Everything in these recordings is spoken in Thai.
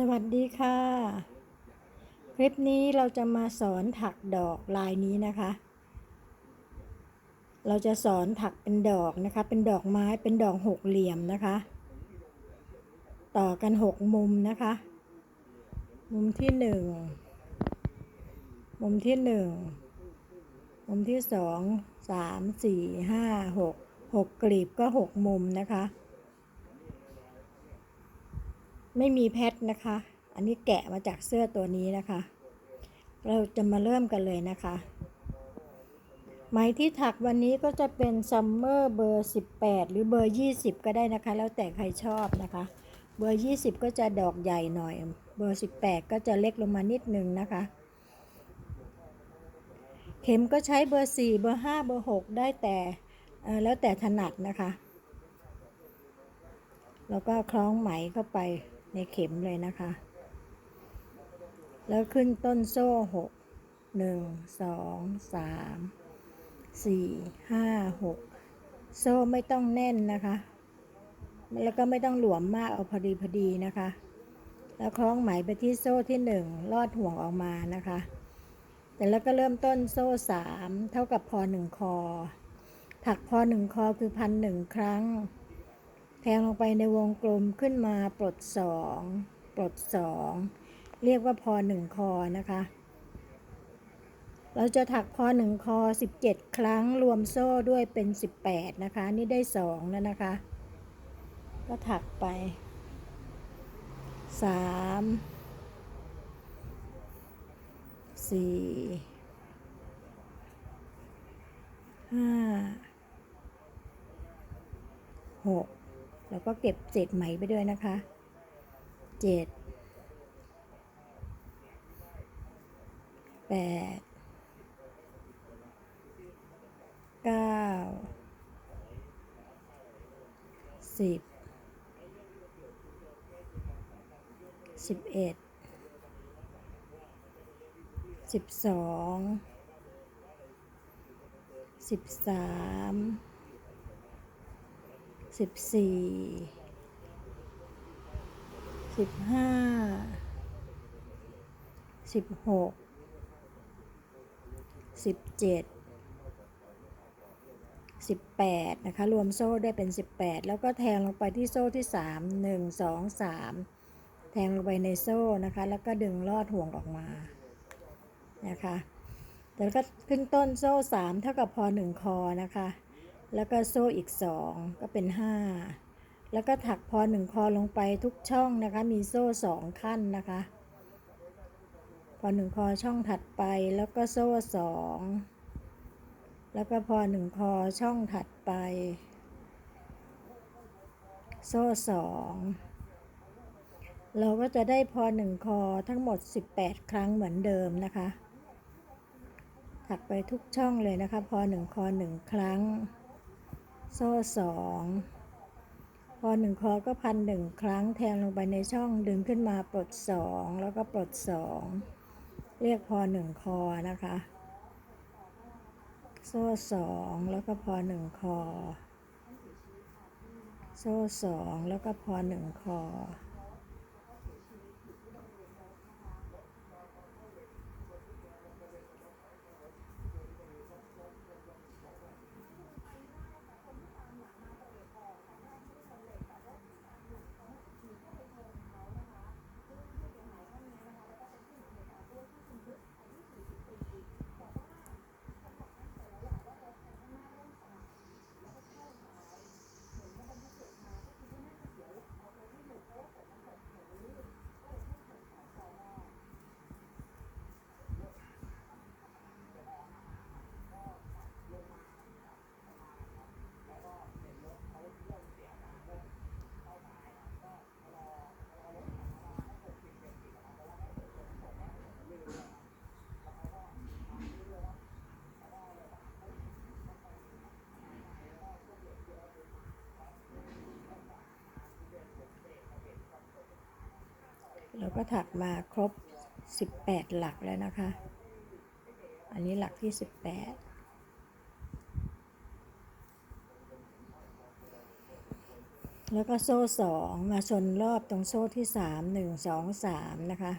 สวัสดีค่ะ คลิปนี้เราจะมาสอนถักดอกลายนี้นะคะ เราจะสอนถักเป็นดอกนะคะ เป็นดอกไม้เป็นดอกหกเหลี่ยมนะคะ ต่อกันหกมุมนะคะ มุมที่หนึ่งมุมที่หนึ่งมุมที่สองสามสี่ห้าหกหกกลีบก็หกมุมนะคะ ไม่มีแพทนะคะ อันนี้แกะมาจากเสื้อตัวนี้นะคะ เราจะมาเริ่มกันเลยนะคะ ไหมที่ถักวันนี้ก็จะเป็นซัมเมอร์เบอร์ 18 หรือเบอร์ 20 ก็ได้นะคะ แล้วแต่ใครชอบนะคะ เบอร์ 20 ก็จะดอกใหญ่หน่อย เบอร์ 18 ก็จะเล็กลงมานิดนึงนะคะ เข็มก็ใช้เบอร์ 4 เบอร์ 5 เบอร์ 6 ได้แต่แล้วแต่ถนัดนะคะ แล้วก็คล้องไหมเข้าไป ในเข็มเลยนะคะ แล้วขึ้นต้นโซ่หกหนึ่งสองสามสี่ห้าหกโซ่ไม่ต้องแน่นนะคะ แล้วก็ไม่ต้องหลวมมากเอาพอดีพอดีนะคะ แล้วคล้องไหมไปที่โซ่ที่หนึ่งลอดห่วงออกมานะคะแต่แล้วก็เริ่มต้นโซ่สามเท่ากับพอหนึ่งคอ ถักพอหนึ่งคอคือพันหนึ่งครั้ง แทงลงไปในวงกลมขึ้นมาปลดสองปลดสองเรียกว่าพอหนึ่งคอนะคะ เราจะถักพอหนึ่งคอ17ครั้งรวมโซ่ด้วยเป็น18นะคะ นี่ได้สองแล้วนะคะ ก็ถักไปสามสี่ห้าหก แล้วก็เก็บเศษไหมไปด้วยนะคะเจ็ดแปดเก้าสิบสิบเอ็ดสิบสองสิบสาม สิบสี่สิบห้าสิบหกสิบเจ็ดสิบแปดนะคะ รวมโซ่ได้เป็นสิบแปดแล้วก็แทงลงไปที่โซ่ที่สามหนึ่งสองสามแทงลงไปในโซ่นะคะ แล้วก็ดึงลอดห่วงออกมานะคะแล้วก็ขึ้นต้นโซ่สามเท่ากับพอหนึ่งคอนะคะ แล้วก็โซ่อีกสองก็เป็นห้าแล้วก็ถักพอหนึ่งคอลงไปทุกช่องนะคะ มีโซ่สองขั้นนะคะ พอหนึ่งคอช่องถัดไปแล้วก็โซ่สองแล้วก็พอหนึ่งคอช่องถัดไป โซ่สองเราก็จะได้พอหนึ่งคอทั้งหมด 18 ครั้งเหมือนเดิมนะคะถักไปทุกช่องเลยนะคะ พอหนึ่งคอหนึ่งครั้ง โซ่สองพอหนึ่งคอก็พันหนึ่งครั้งแทงลงไปในช่องดึงขึ้นมาปลดสองแล้วก็ปลดสองเรียกพอหนึ่งคอนะคะ โซ่สองแล้วก็พอหนึ่งคอ โซ่สองแล้วก็พอหนึ่งคอ เราก็ถักมาครบ 18 หลักแล้วนะคะ อันนี้หลักที่ 18แล้วก็โซ่สองมาชนรอบตรงโซ่ที่สามหนึ่งสองสามนะคะ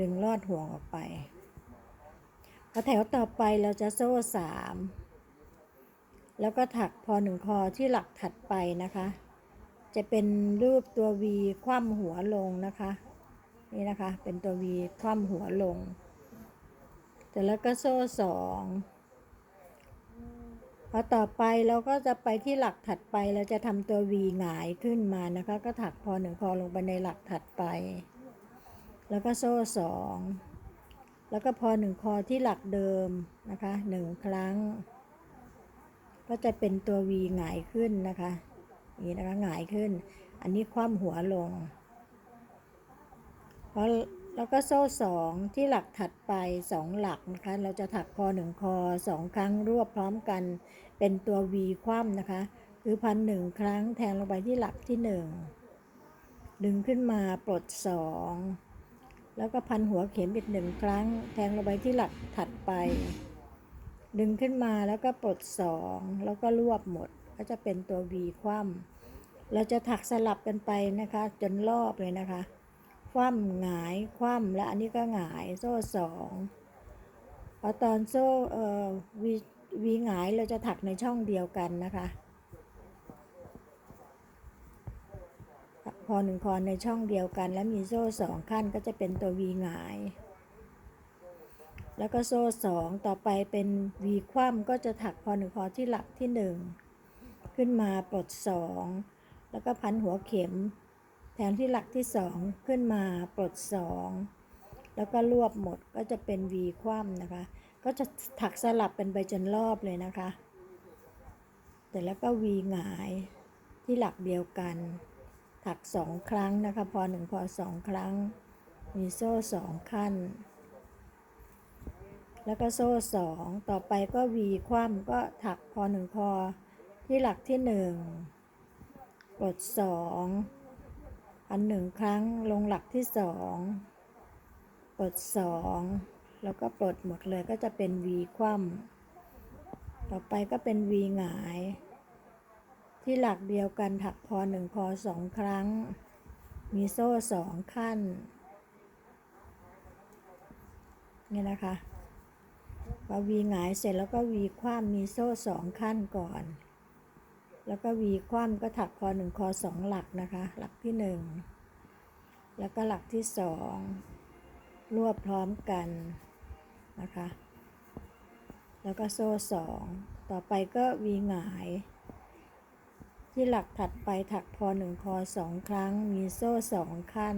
ดึงลอดห่วงออกไปพอแถวต่อไปเราจะโซ่สามแล้วก็ถักพอหนึ่งคอที่หลักถัดไปนะคะ จะเป็นรูปตัว V คว่ำหัวลงนะคะ นี่นะคะ เป็นตัว V คว่ำหัวลง แต่แล้วก็โซ่สองพอต่อไปเราก็จะไปที่หลักถัดไปเราจะทำตัว V หงายขึ้นมานะคะ ก็ถักพอหนึ่งคอลงไปในหลักถัดไป แล้วก็โซ่สองแล้วก็พอหนึ่งคอที่หลักเดิมนะคะหนึ่งครั้ง ก็จะเป็นตัว V หงายขึ้นนะคะ นี่นะคะหงายขึ้น อันนี้คว่ำหัวลงเพราะแล้วก็โซ่สองที่หลักถัดไปสองหลักนะคะ เราจะถักคอหนึ่งคอสองครั้งรวบพร้อมกัน เป็นตัว V คว่ำนะคะคือพันหนึ่งครั้งแทงลงไปที่หลักที่หนึ่งดึงขึ้นมาปลดสองแล้วก็พันหัวเข็มอีกหนึ่งครั้ง แทงลงไปที่หลักถัดไป ดึงขึ้นมาแล้วก็ปลดสองแล้วก็รวบหมด ก็จะเป็นตัว V คว่ำเราจะถักสลับกันไปนะคะ จนรอบเลยนะคะ คว่ำหงายคว่ำและอันนี้ก็หงายโซ่สองพอตอนโซ่เอ่อวีวีหงายเราจะถักในช่องเดียวกันนะคะพอหนึ่งคอในช่องเดียวกัน แล้วมีโซ่สองขั้นก็จะเป็นตัววีหงาย แล้วก็โซ่สองต่อไปเป็นวีคว่ำก็จะถักพอหนึ่งคอที่หลักที่หนึ่ง ขึ้นมาปลดสองแล้วก็พันหัวเข็ม แทนที่หลักที่สองขึ้นมาปลดสองแล้วก็รวบหมดก็จะเป็นวีคว่ำนะคะ ก็จะถักสลับเป็นไปจนรอบเลยนะคะ แต่แล้วก็วีหงายที่หลักเดียวกัน ถักสองครั้งนะคะ พอหนึ่งพอสองครั้ง มีโซ่สองขั้น แล้วก็โซ่สองต่อไปก็วีคว่ำก็ถักพอหนึ่งพอ ที่หลักที่หนึ่งกดสองอันหนึ่งครั้งลงหลักที่สองกดสองแล้วก็ปลดหมดเลยก็จะเป็นวีคว่ำต่อไปก็เป็นวีหงาย ที่หลักเดียวกันถักพอหนึ่งพอสองครั้ง มีโซ่สองขั้น นี่นะคะพอวีหงายเสร็จแล้วก็วีคว่ำมีโซ่สองขั้นก่อน แล้วก็วีคว่ำก็ถักคอหนึ่งคอสองหลักนะคะ หลักที่หนึ่งแล้วก็หลักที่สองรวบพร้อมกันนะคะ แล้วก็โซ่สองต่อไปก็วีหงาย ที่หลักถัดไปถักพอหนึ่งคอสองครั้ง มีโซ่สองขั้น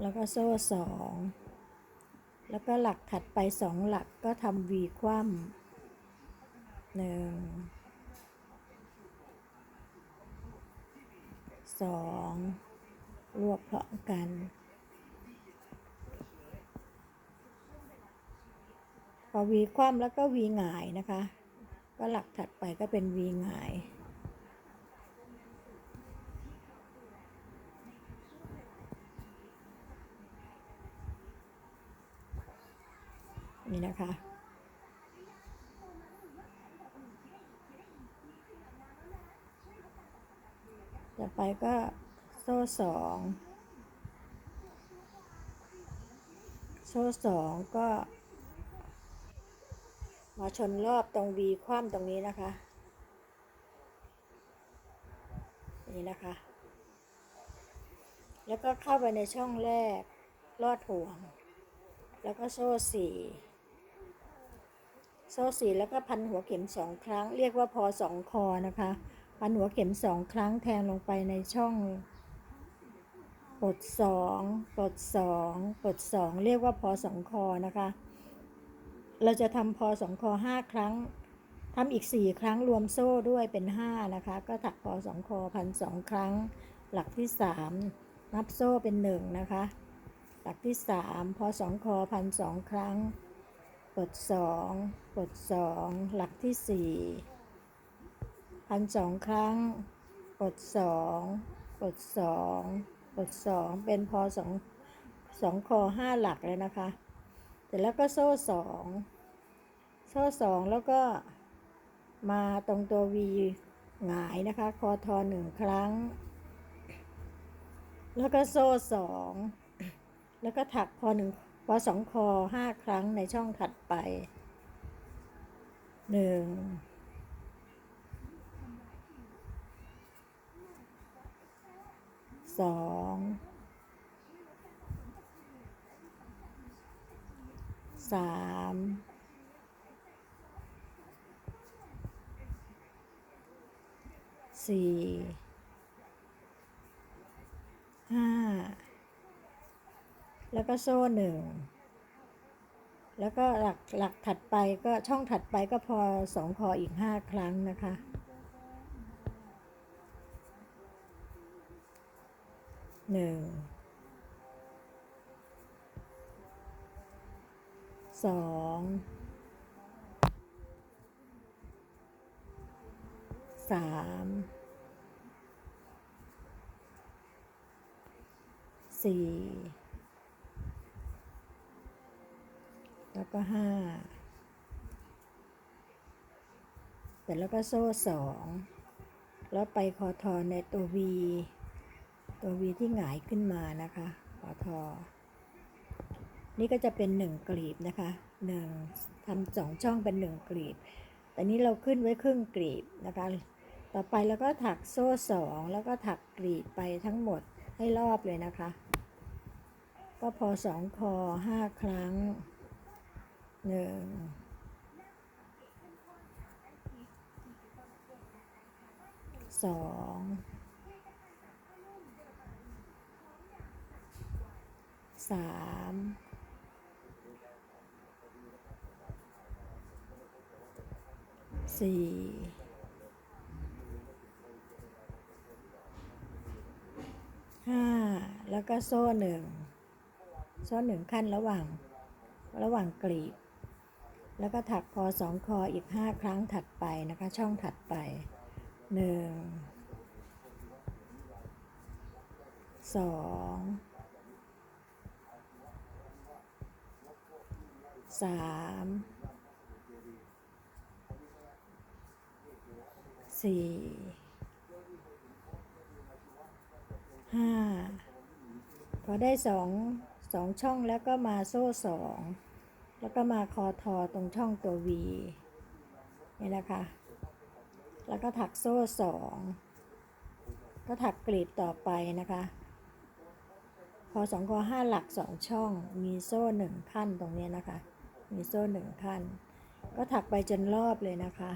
แล้วก็โซ่สองแล้วก็หลักถัดไปสองหลักก็ทำวีคว่ำ หนึ่งสองรวบพร้อมกันพอวีคว่ำแล้วก็วีหงายนะคะ ก็หลักถัดไปก็เป็นวีหงายนี่นะคะ ต่อไปก็โซ่สองโซ่สองก็มาชนรอบตรงวีคว่ำตรงนี้นะคะ นี่นะคะ แล้วก็เข้าไปในช่องแรกลอดห่วง แล้วก็โซ่สี่โซ่สี่แล้วก็พันหัวเข็มสองครั้ง เรียกว่าพอสองคอนะคะ พันหัวเข็มสองครั้งแทงลงไปในช่องปลดสองปลดสองปลดสองเรียกว่าพอสองคอนะคะ เราจะทำพอสองคอห้าครั้งทำอีกสี่ครั้งรวมโซ่ด้วยเป็นห้านะคะ ก็ถักพอสองคอพันสองครั้ง หลักที่สามนับโซ่เป็นหนึ่งนะคะ หลักที่สามพอสองคอพันสองครั้งปลดสองปลดสองหลักที่สี่ พันสองครั้งปลดสองปลดสองปลดสองเป็นพอสองสองคอห้าหลักเลยนะคะ เสร็จแล้วก็โซ่สองโซ่สองแล้วก็มาตรงตัววีหงายนะคะ คอทอหนึ่งครั้ง แล้วก็โซ่สองแล้วก็ถักพอหนึ่งพอสองคอห้าครั้งในช่องถัดไปหนึ่ง สองสามสี่ห้าแล้วก็โซ่หนึ่งแล้วก็หลักหลักถัดไปก็ช่องถัดไปก็พอสองคออีกห้าครั้งนะคะ หนึ่งสองสามสี่แล้วก็ห้าเสร็จแล้วก็โซ่สองแล้วไปคอทอนในตัว V ตัว V ที่หงายขึ้นมานะคะคอทอ นี่ก็จะเป็นหนึ่งกลีบนะคะหนึ่งทำสองช่องเป็นหนึ่งกลีบ แต่นี้เราขึ้นไว้ครึ่งกลีบนะคะ ต่อไปเราก็ถักโซ่สองแล้วก็ถักกลีบไปทั้งหมดให้รอบเลยนะคะ ก็พอสองคอห้าครั้งหนึ่งสอง สามสี่ห้าแล้วก็โซ่หนึ่งโซ่หนึ่งขั้นระหว่างระหว่างกลีบ แล้วก็ถักพอสองคออีกห้าครั้งถัดไปนะคะ ช่องถัดไปหนึ่งสอง สามสี่ห้าพอได้สองสองช่องแล้วก็มาโซ่สองแล้วก็มาคอทอตรงช่องตัว V นี่นะคะแล้วก็ถักโซ่สองก็ถักกลีบต่อไปนะคะ พอสองคอห้าหลักสองช่องมีโซ่หนึ่งขั้นตรงนี้นะคะ มีโซ่หนึ่งขั้น ก็ถักไปจนรอบเลยนะคะ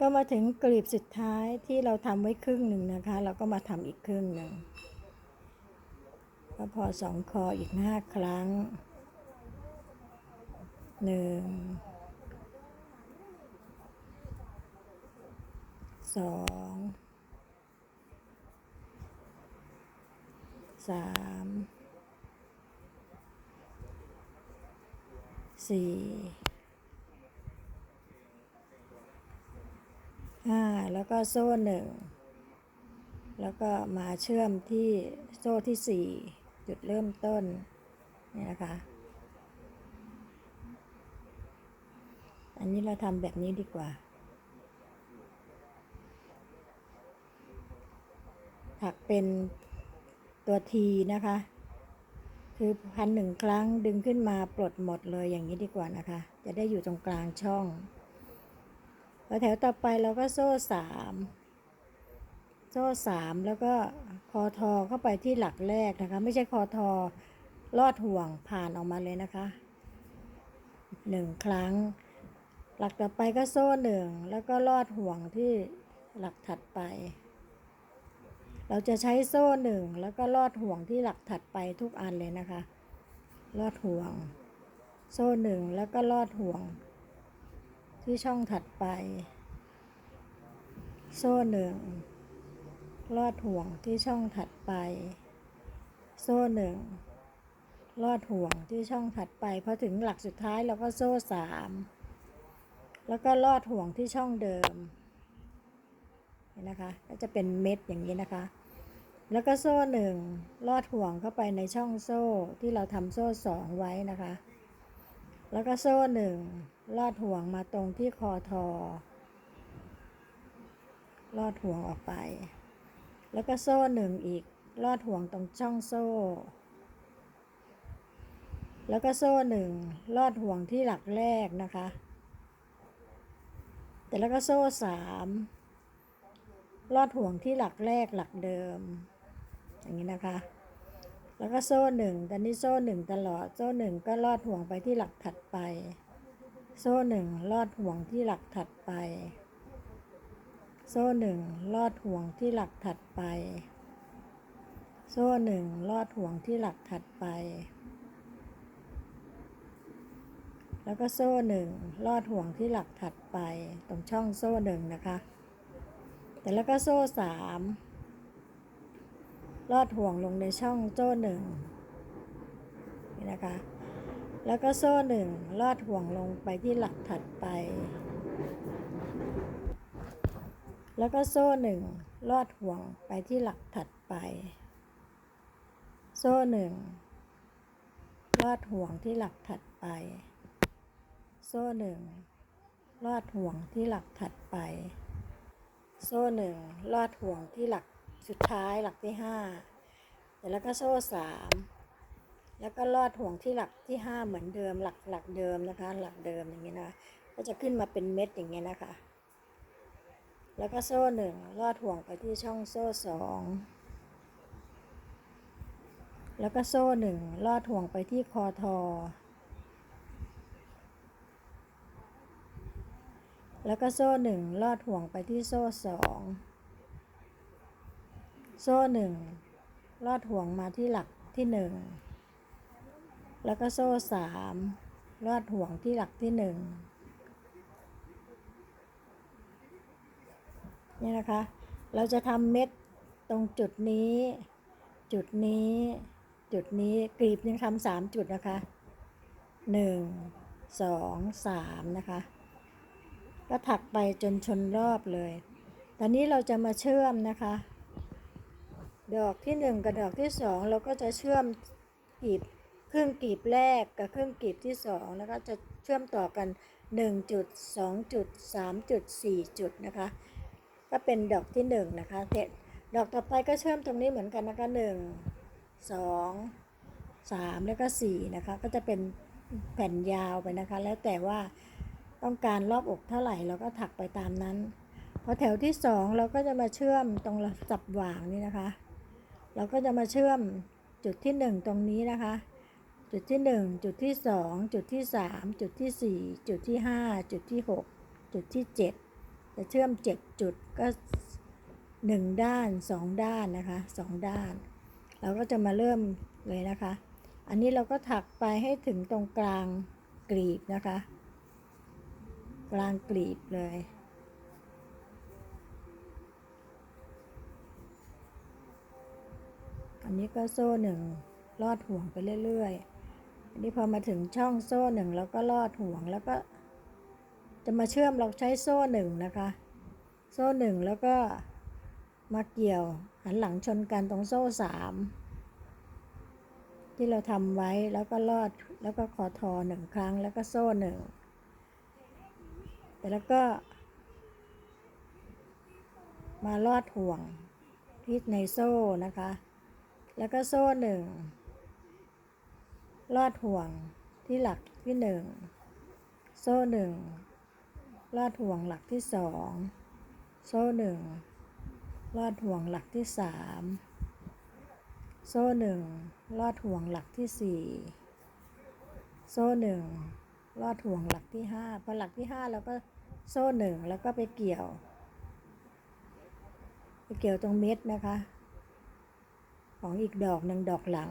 ก็มาถึงกลีบสุดท้ายที่เราทำไว้ครึ่งหนึ่งนะคะ เราก็มาทำอีกครึ่งหนึ่งก็พอสองคออีกห้าครั้งหนึ่งสองสาม สี่ห้าแล้วก็โซ่หนึ่งแล้วก็มาเชื่อมที่โซ่ที่สี่จุดเริ่มต้นนี่นะคะ อันนี้เราทำแบบนี้ดีกว่าถักเป็นตัวทีนะคะ คือพันหนึ่งครั้งดึงขึ้นมาปลดหมดเลยอย่างนี้ดีกว่านะคะ จะได้อยู่ตรงกลางช่องแล้วแถวต่อไปเราก็โซ่สามโซ่สามแล้วก็คอทอเข้าไปที่หลักแรกนะคะ ไม่ใช่คอทอลอดห่วงผ่านออกมาเลยนะคะหนึ่งครั้ง หลักต่อไปก็โซ่หนึ่งแล้วก็ลอดห่วงที่หลักถัดไป เราจะใช้โซ่หนึ่งแล้วก็ลอดห่วงที่หลักถัดไปทุกอันเลยนะคะ ลอดห่วง โซ่หนึ่งแล้วก็ลอดห่วง ที่ช่องถัดไป โซ่หนึ่งลอดห่วงที่ช่องถัดไป โซ่หนึ่งลอดห่วงที่ช่องถัดไปพอถึงหลักสุดท้ายเราก็โซ่สามแล้วก็ลอดห่วงที่ช่องเดิมเห็นนะคะ ก็จะเป็นเม็ดอย่างนี้นะคะ แล้วก็โซ่หนึ่งลอดห่วงเข้าไปในช่องโซ่ที่เราทำโซ่สองไว้นะคะ แล้วก็โซ่หนึ่งลอดห่วงมาตรงที่คอทอ ลอดห่วงออกไป แล้วก็โซ่หนึ่งอีกลอดห่วงตรงช่องโซ่ แล้วก็โซ่หนึ่งลอดห่วงที่หลักแรกนะคะแต่แล้วก็โซ่สามลอดห่วงที่หลักแรกหลักเดิม อย่างนี้นะคะ แล้วก็โซ่หนึ่งตอนนี้โซ่หนึ่งตลอด โซ่หนึ่งก็ลอดห่วงไปที่หลักถัดไป โซ่หนึ่งลอดห่วงที่หลักถัดไป โซ่หนึ่งลอดห่วงที่หลักถัดไป โซ่หนึ่งลอดห่วงที่หลักถัดไป แล้วก็โซ่หนึ่งลอดห่วงที่หลักถัดไป ตรงช่องโซ่หนึ่งนะคะ แต่แล้วก็โซ่สาม ลอดห่วงลงในช่องโซ่หนึ่งนี่นะคะ แล้วก็โซ่หนึ่งลอดห่วงลงไปที่หลักถัดไป แล้วก็โซ่หนึ่งลอดห่วงไปที่หลักถัดไป โซ่หนึ่งลอดห่วงที่หลักถัดไป โซ่หนึ่งลอดห่วงที่หลักถัดไป โซ่หนึ่งลอดห่วงที่หลัก สุดท้ายหลักที่ห้าเสร็จแล้วก็โซ่สามแล้วก็ลอดห่วงที่หลักที่ห้าเหมือนเดิมหลักหลักเดิมนะคะ หลักเดิมอย่างนี้นะก็จะขึ้นมาเป็นเม็ดอย่างเงี้ยนะคะ แล้วก็โซ่หนึ่งลอดห่วงไปที่ช่องโซ่สองแล้วก็โซ่หนึ่งลอดห่วงไปที่คอทอ แล้วก็โซ่หนึ่งลอดห่วงไปที่โซ่สอง โซ่หนึ่งลอดห่วงมาที่หลักที่หนึ่งแล้วก็โซ่สามลอดห่วงที่หลักที่หนึ่งนี่นะคะ เราจะทำเม็ดตรงจุดนี้ จุดนี้ จุดนี้กรีบยังทำสามจุดนะคะหนึ่งสองสามนะคะ ก็ถักไปจนชนรอบเลย ตอนนี้เราจะมาเชื่อมนะคะ ดอกที่หนึ่งกับดอกที่สองเราก็จะเชื่อมกลีบครึ่งกลีบแรกกับครึ่งกลีบที่สองนะคะจะเชื่อมต่อกัน 1 จุด 2 จุด 3 จุด 4 จุดนะคะ ก็เป็นดอกที่หนึ่งนะคะเสร็จดอกต่อไปก็เชื่อมตรงนี้เหมือนกันนะคะหนึ่งสองสามแล้วก็สี่นะคะก็จะเป็นแผ่นยาวไปนะคะ แล้วแต่ว่าต้องการรอบอกเท่าไหร่เราก็ถักไปตามนั้นพอแถวที่สองเราก็จะมาเชื่อมตรงสับหว่างนี่นะคะ เราก็จะมาเชื่อมจุดที่หนึ่งตรงนี้นะคะ จุดที่หนึ่งจุดที่สองจุดที่สามจุดที่สี่จุดที่ห้าจุดที่หกจุดที่เจ็ดจะเชื่อมเจ็ดจุดก็หนึ่งด้านสองด้านนะคะสองด้าน เราก็จะมาเริ่มเลยนะคะ อันนี้เราก็ถักไปให้ถึงตรงกลางกลีบนะคะ กลางกลีบเลย อันนี้ก็โซ่หนึ่งลอดห่วงไปเรื่อยๆ อันนี้พอมาถึงช่องโซ่หนึ่งเราก็ลอดห่วงแล้วก็ จะมาเชื่อมเราใช้โซ่หนึ่งนะคะ โซ่หนึ่งแล้วก็มาเกี่ยวหันหลังชนกันตรงโซ่สามที่เราทำไว้แล้วก็ลอดแล้วก็ขอทอหนึ่งครั้งแล้วก็โซ่หนึ่งแต่แล้วก็มาลอดห่วงที่ในโซ่นะคะ แล้วก็โซ่หนึ่ง ลอดห่วงที่หลักที่หนึ่ง โซ่หนึ่ง ลอดห่วงหลักที่สอง โซ่หนึ่ง ลอดห่วงหลักที่สาม โซ่หนึ่ง ลอดห่วงหลักที่สี่โซ่หนึ่งลอดห่วงหลักที่ห้าพอหลักที่ห้าเราก็โซ่หนึ่งแล้วก็ไปเกี่ยว ไปเกี่ยวตรงเม็ดนะคะ ของอีกดอกหนึ่งดอกหลัง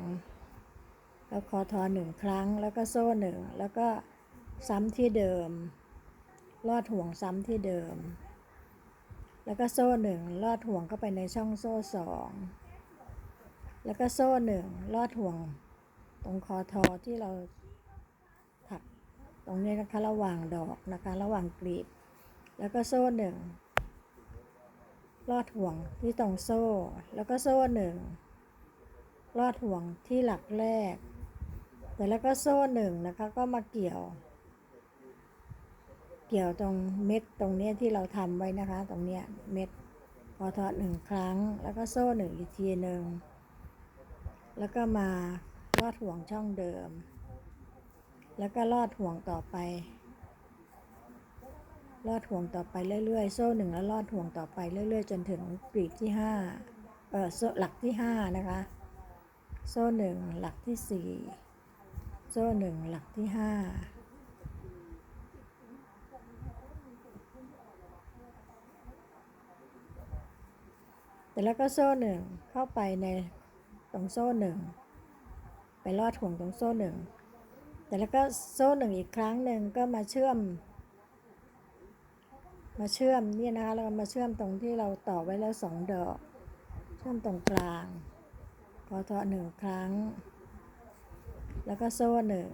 แล้วคอทอหนึ่งครั้ง แล้วก็โซ่หนึ่ง แล้วก็ซ้ำที่เดิม ลอดห่วงซ้ำที่เดิม แล้วก็โซ่หนึ่งลอดห่วงเข้าไปในช่องโซ่สองแล้วก็โซ่หนึ่งลอดห่วง ตรงคอทอที่เราถักตรงนี้นะคะระหว่างดอกนะคะระหว่างกลีบ แล้วก็โซ่หนึ่งลอดห่วงที่ตรงโซ่ แล้วก็โซ่หนึ่ง ลอดห่วงที่หลักแรกแต่แล้วก็โซ่หนึ่งนะคะ ก็มาเกี่ยว เกี่ยวตรงเม็ดตรงเนี้ยที่เราทำไว้นะคะ ตรงเนี้ยเม็ดพอทอดหนึ่งครั้ง แล้วก็โซ่หนึ่งอีกทีหนึ่งแล้วก็มาลอดห่วงช่องเดิม แล้วก็ลอดห่วงต่อไป ลอดห่วงต่อไปเรื่อยๆ โซ่หนึ่งแล้วลอดห่วงต่อไปเรื่อยๆ จนถึงกรีดที่ห้าเออโซ่หลักที่ห้านะคะ โซ่หนึ่งหลักที่สี่โซ่หนึ่งหลักที่ห้าแต่แล้วก็โซ่หนึ่งเข้าไปในตรงโซ่หนึ่งไปลอดห่วงตรงโซ่หนึ่งแต่แล้วก็โซ่หนึ่งอีกครั้งหนึ่งก็มาเชื่อม มาเชื่อมเนี่ยนะคะแล้วก็มาเชื่อมตรงที่เราต่อไว้แล้วสองดอก เชื่อมตรงกลาง พอทอหนึ่งครั้ง แล้วก็โซ่หนึ่ง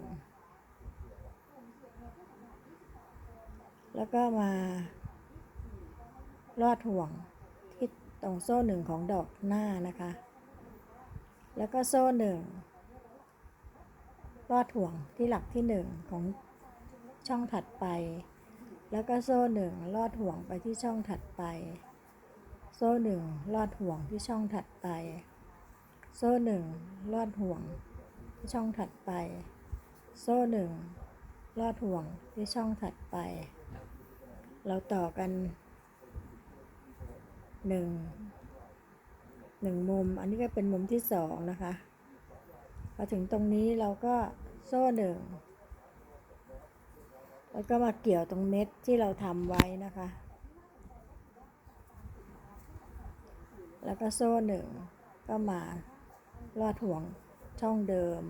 แล้วก็มาลอดห่วงที่ตรงโซ่หนึ่งของดอกหน้านะคะ แล้วก็โซ่หนึ่งลอดห่วงที่หลักที่หนึ่งของช่องถัดไป แล้วก็โซ่หนึ่งลอดห่วงไปที่ช่องถัดไป โซ่หนึ่งลอดห่วงที่ช่องถัดไป โซ่หนึ่งลอดห่วงที่ช่องถัดไป โซ่หนึ่งลอดห่วงที่ช่องถัดไป เราต่อกันหนึ่งหนึ่งมุม อันนี้ก็เป็นมุมที่สองนะคะพอถึงตรงนี้เราก็โซ่หนึ่งแล้วก็มาเกี่ยวตรงเม็ดที่เราทำไว้นะคะ แล้วก็โซ่หนึ่งก็มา ลอดห่วงช่องเดิม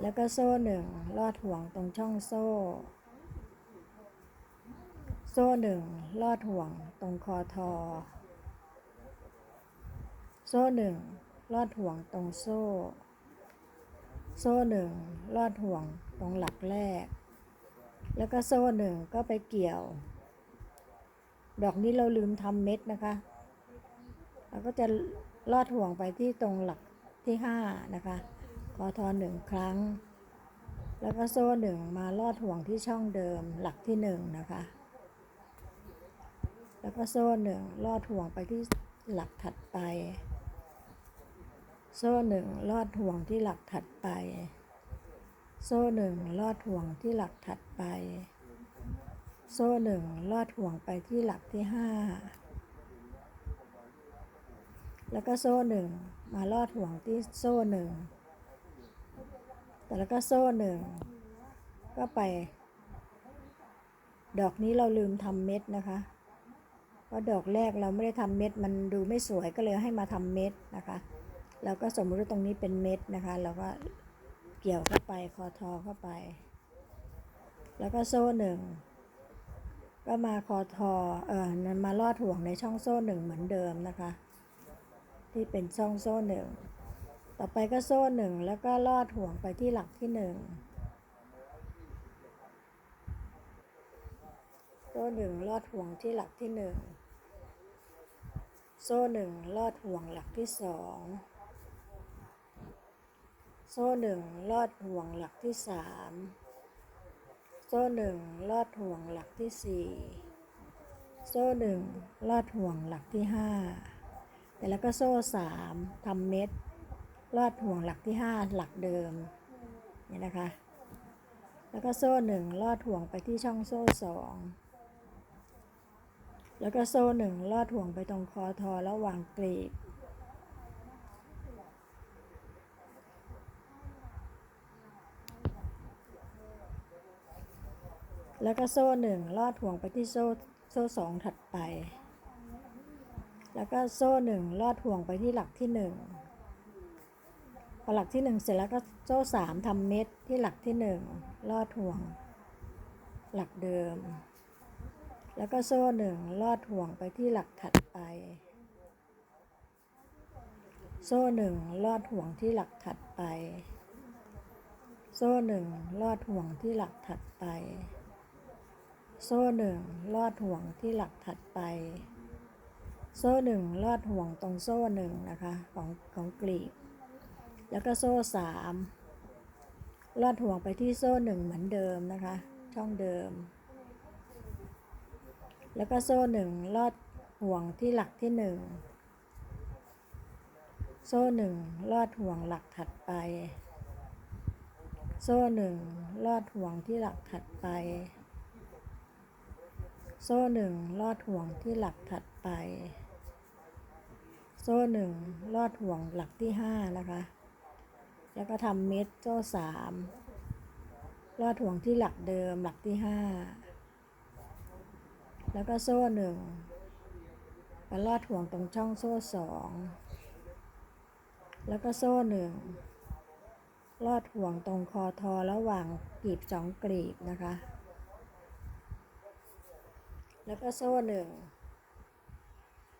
แล้วก็โซ่หนึ่งลอดห่วงตรงช่องโซ่ โซ่หนึ่งลอดห่วงตรงคอทอ โซ่หนึ่งลอดห่วงตรงโซ่ โซ่หนึ่งลอดห่วงตรงหลักแรก แล้วก็โซ่หนึ่งก็ไปเกี่ยว ดอกนี้เราลืมทำเม็ดนะคะเราก็จะลอดห่วงไปที่ตรงหลัก ที่ห้านะคะคอทอหนึ่งครั้ง แล้วก็โซ่หนึ่งมาลอดห่วงที่ช่องเดิมหลักที่หนึ่งนะคะ แล้วก็โซ่หนึ่งลอดห่วงไปที่หลักถัดไป โซ่หนึ่งลอดห่วงที่หลักถัดไป โซ่หนึ่งลอดห่วงที่หลักถัดไป โซ่หนึ่งลอดห่วงไปที่หลักที่ห้า แล้วก็โซ่หนึ่งมาลอดห่วงที่โซ่หนึ่งแต่แล้วก็โซ่หนึ่งก็ไป ดอกนี้เราลืมทำเม็ดนะคะเพราะดอกแรกเราไม่ได้ทำเม็ดมันดูไม่สวยก็เลยให้มาทำเม็ดนะคะแล้วก็สมมติว่าตรงนี้เป็นเม็ดนะคะ เราก็เกี่ยวเข้าไปคอทอเข้าไป แล้วก็โซ่หนึ่งก็มาคอทอเออมาลอดห่วงในช่องโซ่หนึ่งเหมือนเดิมนะคะ ที่เป็นช่องโซ่หนึ่ง ต่อไปก็โซ่หนึ่งแล้วก็ลอดห่วงไปที่หลักที่หนึ่งโซ่หนึ่งลอดห่วงที่หลักที่หนึ่งโซ่หนึ่งลอดห่วงหลักที่สองโซ่หนึ่งลอดห่วงหลักที่สามโซ่หนึ่งลอดห่วงหลักที่สี่โซ่หนึ่งลอดห่วงหลักที่ห้า แต่แล้วก็โซ่สามทำเม็ดลอดห่วงหลักที่ห้าหลักเดิมเนี่ยนะคะ แล้วก็โซ่หนึ่งลอดห่วงไปที่ช่องโซ่สองแล้วก็โซ่หนึ่งลอดห่วงไปตรงคอทอแล้ววางกลีบแล้วก็โซ่หนึ่งลอดห่วงไปที่โซ่โซ่สองถัดไป แล้วก็โซ่หนึ่งลอดห่วงไปที่หลักที่หนึ่งพอหลักที่หนึ่งเสร็จแล้วก็โซ่สามทำเม็ดที่หลักที่หนึ่งลอดห่วง หลักเดิม แล้วก็โซ่หนึ่งลอดห่วงไปที่หลักถัดไป โซ่หนึ่งลอดห่วงที่หลักถัดไป โซ่หนึ่งลอดห่วงที่หลักถัดไป โซ่หนึ่งลอดห่วงที่หลักถัดไป โซ่หนึ่งลอดห่วงตรงโซ่หนึ่งนะคะของของกลีบแล้วก็โซ่สามลอดห่วงไปที่โซ่หนึ่งเหมือนเดิมนะคะ ช่องเดิม แล้วก็โซ่หนึ่งลอดห่วงที่หลักที่หนึ่งโซ่หนึ่งลอดห่วงหลักถัดไป โซ่หนึ่งลอดห่วงที่หลักถัดไป โซ่หนึ่งลอดห่วงที่หลักถัดไป โซ่หนึ่งลอดห่วงหลักที่ห้านะคะ แล้วก็ทำเม็ดโซ่สามลอดห่วงที่หลักเดิมหลักที่ห้าแล้วก็โซ่หนึ่งมาลอดห่วงตรงช่องโซ่สองแล้วก็โซ่หนึ่งลอดห่วงตรงคอทอระหว่างกลีบสองกลีบนะคะ แล้วก็โซ่หนึ่ง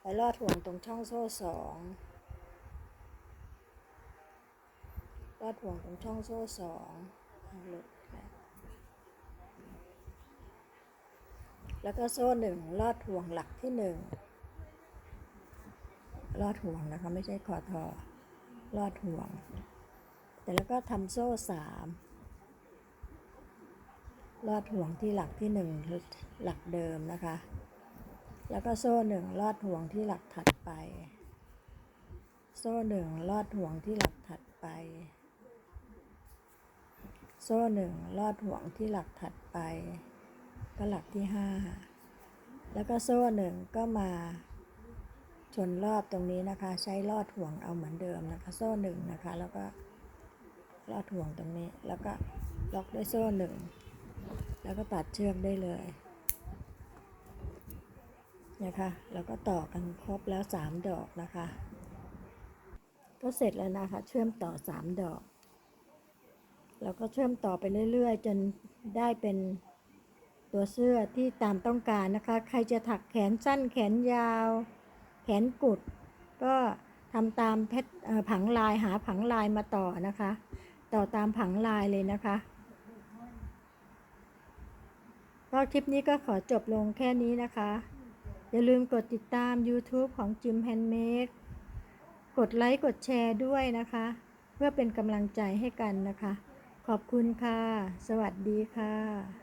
ไปลอดห่วงตรงช่องโซ่สองลอดห่วงตรงช่องโซ่สองหลุดแล้วแล้วก็โซ่หนึ่งลอดห่วงหลักที่หนึ่งลอดห่วงนะคะ ไม่ใช่คอทอลอดห่วง แต่แล้วก็ทำโซ่สามลอดห่วงที่หลักที่หนึ่งหลักเดิมนะคะ แล้วก็โซ่หนึ่งลอดห่วงที่หลักถัดไป โซ่หนึ่งลอดห่วงที่หลักถัดไป โซ่หนึ่งลอดห่วงที่หลักถัดไป ก็หลักที่ห้าแล้วก็โซ่หนึ่งก็มาชนรอบตรงนี้นะคะ ใช้ลอดห่วงเอาเหมือนเดิมนะคะ โซ่หนึ่งนะคะ แล้วก็ลอดห่วงตรงนี้ แล้วก็ล็อกด้วยโซ่หนึ่งแล้วก็ตัดเชือกได้เลย นะคะ แล้วก็ต่อกันครบแล้วสามดอกนะคะ ก็เสร็จแล้วนะคะ เชื่อมต่อสามดอก แล้วก็เชื่อมต่อไปเรื่อยๆ จนได้เป็นตัวเสื้อที่ตามต้องการนะคะ ใครจะถักแขนสั้นแขนยาว แขนกุด ก็ทำตามแพทผังลายหาผังลายมาต่อนะคะ ต่อตามผังลายเลยนะคะก็คลิปนี้ก็ขอจบลงแค่นี้นะคะ อย่าลืมกดติดตาม YouTube ของจิมแฮนด์เมดกดไลค์ กดแชร์ด้วยนะคะ เพื่อเป็นกำลังใจให้กันนะคะ ขอบคุณค่ะ สวัสดีค่ะ